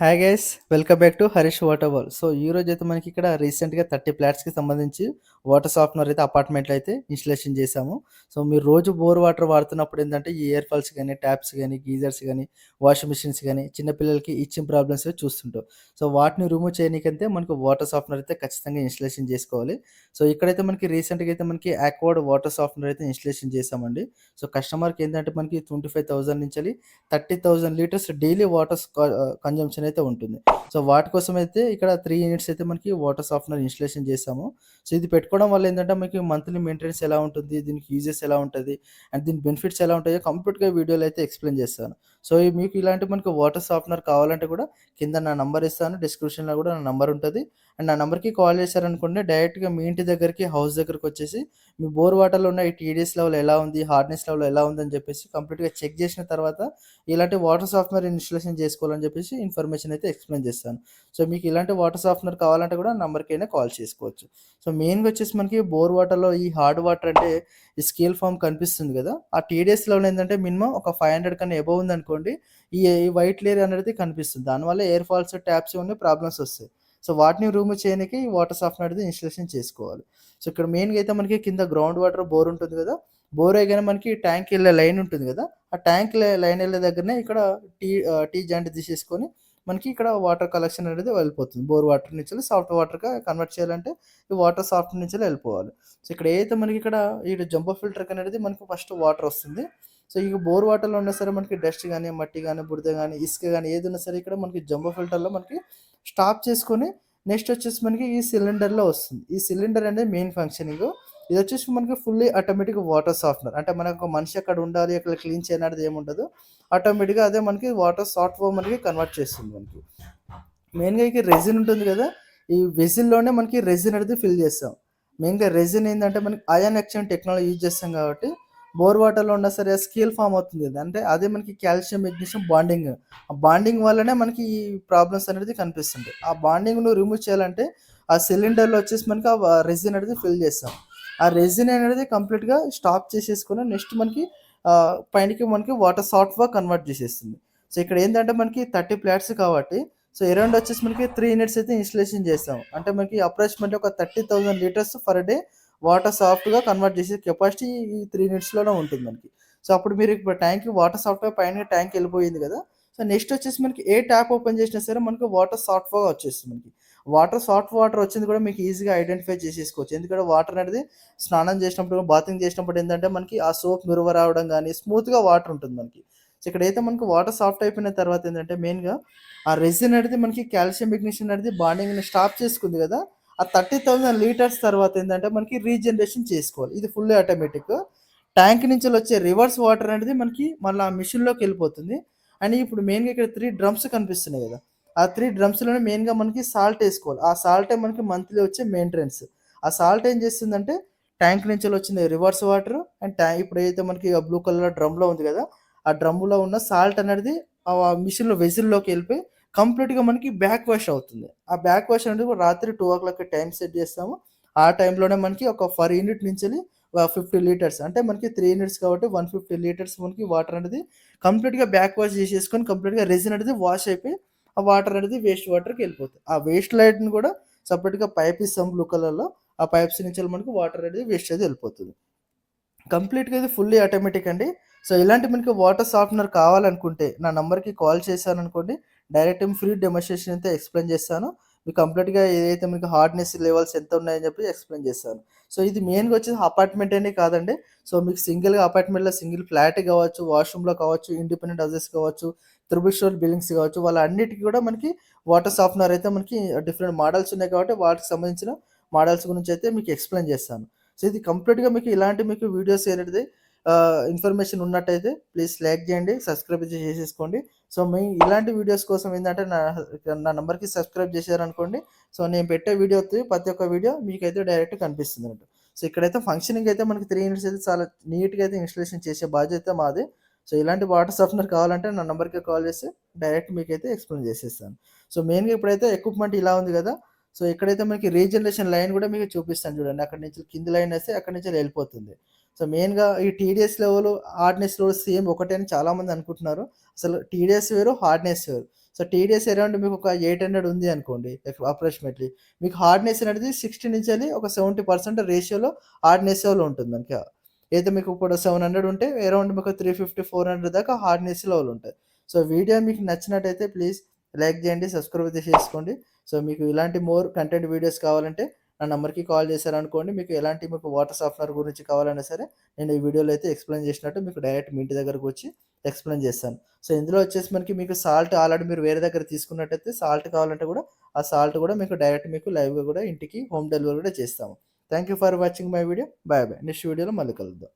Hi guys welcome back to Harish water ball so ఈ రోజు అయితే మనకి ఇక్కడ రీసెంట్గా థర్టీ ఫ్లాట్స్కి సంబంధించి వాటర్ సాఫ్ట్నర్ అయితే అపార్ట్మెంట్లు అయితే ఇన్స్టలేషన్ చేశాము. సో మీరు రోజు బోర్ వాటర్ వాడుతున్నప్పుడు ఏంటంటే ఈ ఇయర్ ఫాల్స్ కానీ ట్యాప్స్ కానీ గీజర్స్ కానీ వాషింగ్ మిషన్స్ కానీ చిన్నపిల్లలకి ఇచ్చిన ప్రాబ్లమ్స్ చూస్తుంటాం. సో వాటిని రిమూవ్ చేయడానికంటే మనకు వాటర్ సాఫ్ట్నర్ అయితే ఖచ్చితంగా ఇన్స్టలేషన్ చేసుకోవాలి. సో ఇక్కడైతే మనకి రీసెంట్గా అయితే మనకి అక్వార్డ్ వాటర్ సాఫ్ట్నర్ అయితే ఇన్స్టలేషన్ చేశామండి. సో కస్టమర్కి ఏంటంటే మనకి ట్వంటీ ఫైవ్ థౌసండ్ నుంచి thirty thousand litres daily water consumption అయితే ఉంటుంది. సో వాటి కోసం అయితే ఇక్కడ త్రీ యూనిట్స్ అయితే మనకి వాటర్ సాఫ్ట్నర్ ఇన్స్టలేషన్ చేసాము సో ఇది పెట్టుకోవడం వల్ల ఏంటంటే మనకి మంత్లీ మెయింటెనెన్స్ ఎలా ఉంటుంది దీనికి యూజెస్ ఎలా ఉంటుంది అండ్ దీని బెనిఫిట్స్ ఎలా ఉంటాయో కంప్లీట్గా వీడియోలో అయితే ఎక్స్ప్లెయిన్ చేస్తాను. సో మీకు ఇలాంటి మనకి వాటర్ సాఫ్ట్నర్ కావాలంటే కూడా కింద నా నంబర్ ఇస్తాను. డిస్క్రిప్షన్లో కూడా నా నంబర్ ఉంటుంది. అండ్ నా నెంబర్కి కాల్ చేశారనుకోండి డైరెక్ట్గా మీ ఇంటి దగ్గరికి హౌస్ దగ్గరికి వచ్చేసి మీ బోర్ వాటర్లో ఉన్న ఈ టీడీఎస్ లెవెల్ ఎలా ఉంది హార్డ్నెస్ లెవెల్ ఎలా ఉందని చెప్పేసి కంప్లీట్గా చెక్ చేసిన తర్వాత ఇలాంటి వాటర్ సాఫ్ట్నర్ ఇన్స్టలేషన్ చేసుకోవాలని చెప్పేసి ఇన్ఫర్మేషన్ అయితే ఎక్స్ప్లెయిన్ చేస్తాను. సో మీకు ఇలాంటి వాటర్ సాఫ్ట్నర్ కావాలంటే కూడా నెంబర్కి అయినా కాల్ చేసుకోవచ్చు. సో మెయిన్గా వచ్చేసి మనకి బోర్ వాటర్లో ఈ హార్డ్ వాటర్ అంటే ఈ స్కేల్ ఫామ్ కనిపిస్తుంది కదా ఆ టీడీఎస్ లెవెల్ ఏంటంటే మినిమం ఒక ఫైవ్ హండ్రెడ్ కన్నా ఎబవ్ అనుకోండి ఈ వైట్ లేయర్ అనేది కనిపిస్తుంది. దానివల్ల ఎయిర్ ఫాల్స్ ట్యాప్స్ ఇవన్నీ ప్రాబ్లమ్స్ వస్తాయి. సో వాటిని రూమ్ చేయడానికి ఈ వాటర్ సాఫ్ట్ అనేది ఇన్స్టలేషన్ చేసుకోవాలి. సో ఇక్కడ మెయిన్గా అయితే మనకి కింద గ్రౌండ్ వాటర్ బోర్ ఉంటుంది కదా బోర్ అయిగానే మనకి ట్యాంక్ వెళ్ళే లైన్ ఉంటుంది కదా ఆ ట్యాంక్ లైన్ వెళ్ళే దగ్గరనే ఇక్కడ టీ టీ జాయింట్ తీసేసుకొని మనకి ఇక్కడ వాటర్ కలెక్షన్ అనేది వెళ్ళిపోతుంది. బోర్ వాటర్ నుంచి సాఫ్ట్ వాటర్గా కన్వర్ట్ చేయాలంటే ఈ వాటర్ సాఫ్ట్ నుంచి వెళ్ళిపోవాలి. సో ఇక్కడ ఏదైతే మనకి ఇక్కడ ఈ జంబో ఫిల్టర్ అనేది మనకి ఫస్ట్ వాటర్ వస్తుంది. సో ఇక బోర్ వాటర్లో ఉన్నా సరే మనకి డస్ట్ కానీ మట్టి కానీ బురద కానీ ఇసుక కానీ ఏది ఉన్నా సరే ఇక్కడ మనకి జంబో ఫిల్టర్లో మనకి స్టాప్ చేసుకొని నెక్స్ట్ వచ్చేసి మనకి ఈ సిలిండర్లో వస్తుంది. ఈ సిలిండర్ అనేది మెయిన్ ఫంక్షనింగ్ ఇది వచ్చేసి మనకి ఫుల్లీ ఆటోమేటిక్ వాటర్ సాఫ్ట్నర్ అంటే మనకు మనిషి అక్కడ ఉండాలి అక్కడ క్లీన్ చేయనది ఏముండదు. ఆటోమేటిక్గా అదే మనకి వాటర్ సాఫ్ట్వేర్ మనకి కన్వర్ట్ చేస్తుంది మనకి. మెయిన్గా ఇక రెజిన్ ఉంటుంది కదా ఈ వెజిల్లోనే మనకి రెజిన్ అనేది ఫిల్ చేస్తాం. మెయిన్గా రెజిన్ ఏంటంటే మనకి అయాన్ ఎక్స్చేంజ్ టెక్నాలజీ యూజ్ చేస్తాం కాబట్టి బోర్ వాటర్లో ఉన్న సరే స్కేల్ ఫామ్ అవుతుంది అంటే అదే మనకి కాల్షియం మెగ్నీషియం బాండింగ్ ఆ బాండింగ్ వల్లనే మనకి ఈ ప్రాబ్లమ్స్ అనేది కనిపిస్తుంది ఆ బాండింగ్ను రిమూవ్ చేయాలంటే ఆ సిలిండర్లో వచ్చేసి మనకి ఆ రెజిన్ అనేది ఫిల్ చేస్తాం. ఆ రెజిన్ అనేది కంప్లీట్గా స్టాప్ చేసేసుకుని నెక్స్ట్ మనకి పైనకి మనకి వాటర్ సాఫ్ట్గా కన్వర్ట్ చేసేస్తుంది. సో ఇక్కడ ఏంటంటే మనకి థర్టీ ప్లాట్స్ కాబట్టి సో అరౌండ్ వచ్చేసి మనకి త్రీ యూనిట్స్ అయితే ఇన్స్టలేషన్ చేస్తాం. అంటే మనకి అప్రాక్సిమేట్లీ ఒక thirty thousand litres per day water సాఫ్ట్గా కన్వర్ట్ చేసే కెపాసిటీ ఈ త్రీ మినిట్స్లోనే ఉంటుంది మనకి. సో అప్పుడు మీరు ఇప్పుడు ట్యాంక్ వాటర్ సాఫ్ట్గా పైన ట్యాంక్ వెళ్ళిపోయింది కదా. సో నెక్స్ట్ వచ్చేసి మనకి ఏ ట్యాప్ ఓపెన్ చేసినా సరే మనకి వాటర్ సాఫ్ట్గా వచ్చేస్తుంది మనకి. వాటర్ సాఫ్ట్ వాటర్ వచ్చింది కూడా మీకు ఈజీగా ఐడెంటిఫై చేసేసుకోవచ్చు. ఎందుకంటే వాటర్ అనేది స్నానం చేసినప్పుడు బాతింగ్ చేసినప్పుడు ఏంటంటే మనకి ఆ సోప్ మిరువ రావడం కానీ స్మూత్గా వాటర్ ఉంటుంది మనకి. సో ఇక్కడైతే మనకు మనకి వాటర్ సాఫ్ట్ అయిపోయిన తర్వాత ఏంటంటే మెయిన్గా ఆ రెజిన్ అనేది మనకి కాల్షియం ఇగ్నిషన్ అనేది బాండింగ్ని స్టాప్ చేసుకుంది కదా ఆ థర్టీ థౌజండ్ లీటర్స్ తర్వాత ఏంటంటే మనకి రీజనరేషన్ చేసుకోవాలి. ఇది ఫుల్ ఆటోమేటిక్. ట్యాంక్ నుంచి వచ్చే రివర్స్ వాటర్ అనేది మనకి మళ్ళీ ఆ మిషన్లోకి వెళ్ళిపోతుంది. అండ్ ఇప్పుడు మెయిన్గా ఇక్కడ త్రీ డ్రమ్స్ కనిపిస్తున్నాయి కదా ఆ త్రీ డ్రమ్స్లోనే మెయిన్గా మనకి సాల్ట్ వేసుకోవాలి. ఆ సాల్టే మనకి మంత్లీ వచ్చే మెయింటెనెన్స్ ఆ సాల్ట్ ఏం చేస్తుందంటే ట్యాంక్ నుంచి వచ్చింది రివర్స్ వాటర్ అండ్ ట్యాంక్ ఇప్పుడు ఏదైతే మనకి బ్లూ కలర్ డ్రమ్లో ఉంది కదా ఆ డ్రమ్లో ఉన్న సాల్ట్ అనేది ఆ మిషన్లో వెజిల్లోకి వెళ్ళిపోయి కంప్లీట్గా మనకి బ్యాక్ వాష్ అవుతుంది. ఆ బ్యాక్ వాష్ అనేది రాత్రి two o'clock time set చేస్తాము. ఆ టైంలోనే మనకి ఒక ఫర్ యూనిట్ నుంచి ఫిఫ్టీ లీటర్స్ అంటే మనకి త్రీ యూనిట్స్ కాబట్టి వన్ ఫిఫ్టీ లీటర్స్ మనకి వాటర్ అనేది కంప్లీట్గా బ్యాక్ వాష్ చేసేసుకొని కంప్లీట్గా రెజిన్ అనేది వాష్ అయిపోయి ఆ వాటర్ అనేది వేస్ట్ వాటర్కి వెళ్ళిపోతుంది ఆ వేస్ట్ లైట్ని కూడా సపరేట్గా పైప్ ఇస్తాం బ్లూ కలర్లో ఆ పైప్స్ నుంచి మనకి వాటర్ అనేది వేస్ట్ అయితే వెళ్ళిపోతుంది. కంప్లీట్గా ఇది ఫుల్లీ ఆటోమేటిక్ అండి. సో ఇలాంటి మనకి వాటర్ సాఫ్ట్నర్ కావాలనుకుంటే నా నెంబర్కి కాల్ చేశాను అనుకోండి డైరెక్ట్ ఫ్రీ డెమోస్ట్రేషన్ అయితే ఎక్స్ప్లెయిన్ చేస్తాను. మీకు కంప్లీట్గా ఏదైతే మీకు హార్డ్నెస్ లెవెల్స్ ఎంత ఉన్నాయని చెప్పి ఎక్స్ప్లెయిన్ చేస్తాను. సో ఇది మెయిన్గా వచ్చేసి అపార్ట్మెంట్ అనే కాదండి. సో మీకు సింగిల్గా అపార్ట్మెంట్లో సింగిల్ ఫ్లాట్ కావచ్చు వాష్రూమ్లో కావచ్చు ఇండిపెండెంట్ హౌసెస్ కావచ్చు త్రిబుల్ స్టోర్ బిల్డింగ్స్ కావచ్చు వాళ్ళ అన్నిటికీ కూడా మనకి వాటర్ సాఫ్ట్నర్ అయితే మనకి డిఫరెంట్ మోడల్స్ ఉన్నాయి కాబట్టి వాటికి సంబంధించిన మోడల్స్ గురించి అయితే మీకు ఎక్స్ప్లెయిన్ చేస్తాను. సో ఇది కంప్లీట్గా మీకు ఇలాంటి మీకు వీడియోస్ ఏంటంటే ఇన్ఫర్మేషన్ ఉన్నట్టయితే ప్లీజ్ లైక్ చేయండి సబ్స్క్రైబ్ చేసేసుకోండి. సో మీ ఇలాంటి వీడియోస్ కోసం ఏంటంటే నా నా నెంబర్కి సబ్స్క్రైబ్ చేశారనుకోండి సో నేను పెట్టే వీడియో ప్రతి ఒక్క వీడియో మీకైతే డైరెక్ట్ కనిపిస్తుంది అన్నట్టు సో ఇక్కడైతే ఫంక్షనింగ్ అయితే మనకి త్రీ యూనిట్స్ అయితే చాలా నీట్గా అయితే ఇన్స్టలేషన్ చేసే బాధ్యత మాది. సో ఇలాంటి వాటర్ సాఫ్ట్నర్ కావాలంటే నా నెంబర్కి కాల్ చేసి డైరెక్ట్ మీకైతే ఎక్స్ప్లెయిన్ చేసేస్తాను. సో మెయిన్గా ఇప్పుడైతే ఎక్విప్మెంట్ ఇలా ఉంది కదా సో ఎక్కడైతే మనకి రీజనరేషన్ లైన్ కూడా మీకు చూపిస్తాను చూడండి. అక్కడ నుంచి కింద లైన్ వేస్తే అక్కడ నుంచి వెళ్ళిపోతుంది. సో మెయిన్గా ఈ TDS level hardness level same ఒకటే అని చాలామంది అనుకుంటున్నారు. అసలు టీడీఎస్ వేరు హార్డ్నెస్ వేరు. సో టీడీఎస్ అరౌండ్ మీకు ఒక ఎయిట్ హండ్రెడ్ ఉంది అనుకోండి అప్రాక్సిమేట్లీ. మీకు హార్డ్నెస్ అనేది సిక్స్టీ నుంచి వెళ్ళి ఒక సెవెంటీ పర్సెంట్ రేషియోలో హార్డ్నెస్ లెవెల్ ఉంటుంది మనకి. అయితే మీకు ఇప్పుడు సెవెన్ హండ్రెడ్ ఉంటే అరౌండ్ మీకు త్రీ ఫిఫ్టీ ఫోర్ హండ్రెడ్ దాకా హార్డ్నెస్ లెవెల్ ఉంటుంది సో వీడియో మీకు నచ్చినట్టయితే ప్లీజ్ లైక్ చేయండి సబ్స్క్రైబ్ చేసుకోండి సో మీకు ఇలాంటి మోర్ కంటెంట్ వీడియోస్ కావాలంటే నా నెంబర్కి కాల్ చేశారనుకోండి మీకు ఎలాంటి మీకు వాటర్ సాఫ్ట్వేర్ గురించి కావాలన్నా సరే నేను ఈ వీడియోలో అయితే ఎక్స్ప్లెయిన్ చేసినట్టు మీకు డైరెక్ట్ మీ ఇంటి దగ్గరకు వచ్చి ఎక్స్ప్లెయిన్ చేస్తాను. సో ఇందులో వచ్చేసి మనకి మీకు సాల్ట్ ఆల్రెడీ మీరు వేరే దగ్గర తీసుకున్నట్టయితే సాల్ట్ కావాలంటే కూడా ఆ సాల్ట్ కూడా మీకు డైరెక్ట్ మీకు లైవ్గా కూడా ఇంటికి హోమ్ డెలివరీ కూడా చేస్తాము. Thank you for watching my video bye bye next వీడియోలో మళ్ళీ కలుద్దాం.